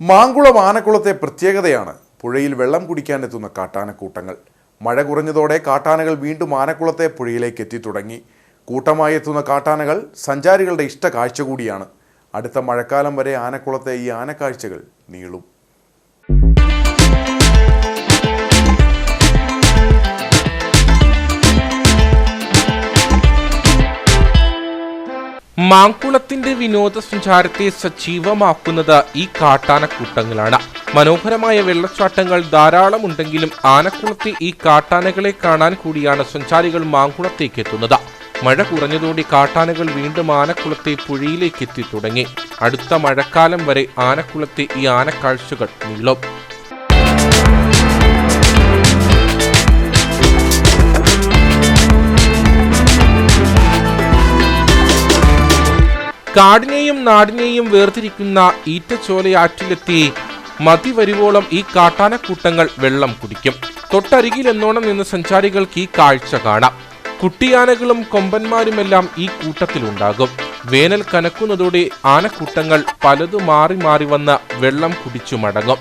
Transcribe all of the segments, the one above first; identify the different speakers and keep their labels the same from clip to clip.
Speaker 1: മാങ്കുളം ആനക്കുളത്തെ പ്രത്യേകതയാണ്. പുഴയിൽ വെള്ളം കുടിക്കാനെത്തുന്ന കാട്ടാനക്കൂട്ടങ്ങൾ. മഴ കുറഞ്ഞതോടെ കാട്ടാനകൾ വീണ്ടും ആനക്കുളത്തെ പുഴയിലേക്ക് എത്തിത്തുടങ്ങി. കൂട്ടമായി എത്തുന്ന കാട്ടാനകൾ സഞ്ചാരികളുടെ ഇഷ്ട കാഴ്ച കൂടിയാണ്. അടുത്ത മഴക്കാലം വരെ ആനക്കുളത്തെ ഈ ആനക്കാഴ്ചകൾ നീളും.
Speaker 2: മാങ്കുളത്തിന്റെ വിനോദസഞ്ചാരത്തെ സജീവമാക്കുന്നത് ഈ കാട്ടാനക്കൂട്ടങ്ങളാണ്. മനോഹരമായ വെള്ളച്ചാട്ടങ്ങൾ ധാരാളം ഉണ്ടെങ്കിലും ആനക്കുളത്തെ ഈ കാട്ടാനകളെ കാണാൻ കൂടിയാണ് സഞ്ചാരികൾ മാങ്കുളത്തേക്ക് എത്തുന്നത്. മഴ കുറഞ്ഞതോടെ കാട്ടാനകൾ വീണ്ടും ആനക്കുളത്തെ പുഴയിലേക്ക് എത്തി തുടങ്ങി. അടുത്ത മഴക്കാലം വരെ ആനക്കുളത്തെ ഈ ആനക്കാഴ്ചകൾ നീളും. കാടിനെയും നാടിനെയും വേർതിരിക്കുന്ന ഈറ്റച്ചോലയാറ്റിലെത്തി മതി വരുവോളം ഈ കാട്ടാനക്കൂട്ടങ്ങൾ വെള്ളം കുടിക്കും. തൊട്ടരികിൽ എന്നോണം നിന്ന് സഞ്ചാരികൾക്ക് ഈ കാഴ്ച കാണാം. കുട്ടിയാനകളും കൊമ്പന്മാരുമെല്ലാം ഈ കൂട്ടത്തിലുണ്ടാകും. വേനൽ കനക്കുന്നതോടെ ആനക്കൂട്ടങ്ങൾ പലതു മാറി മാറി വന്ന് വെള്ളം കുടിച്ചു മടങ്ങും.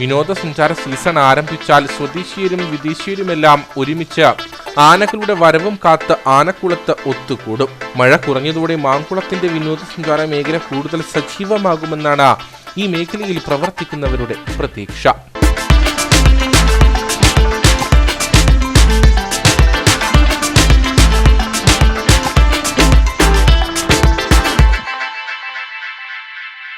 Speaker 2: വിനോദസഞ്ചാര സീസൺ ആരംഭിച്ചാൽ സ്വദേശീയരും വിദേശീയരുമെല്ലാം ഒരുമിച്ച് ആനകളുടെ വരവും കാത്ത് ആനക്കുളത്ത് ഒത്തുകൂടും. മഴ കുറഞ്ഞതോടെ മാങ്കുളത്തിന്റെ വിനോദസഞ്ചാര മേഖല കൂടുതൽ സജീവമാകുമെന്നാണ് ഈ മേഖലയിൽ പ്രവർത്തിക്കുന്നവരുടെ പ്രതീക്ഷ.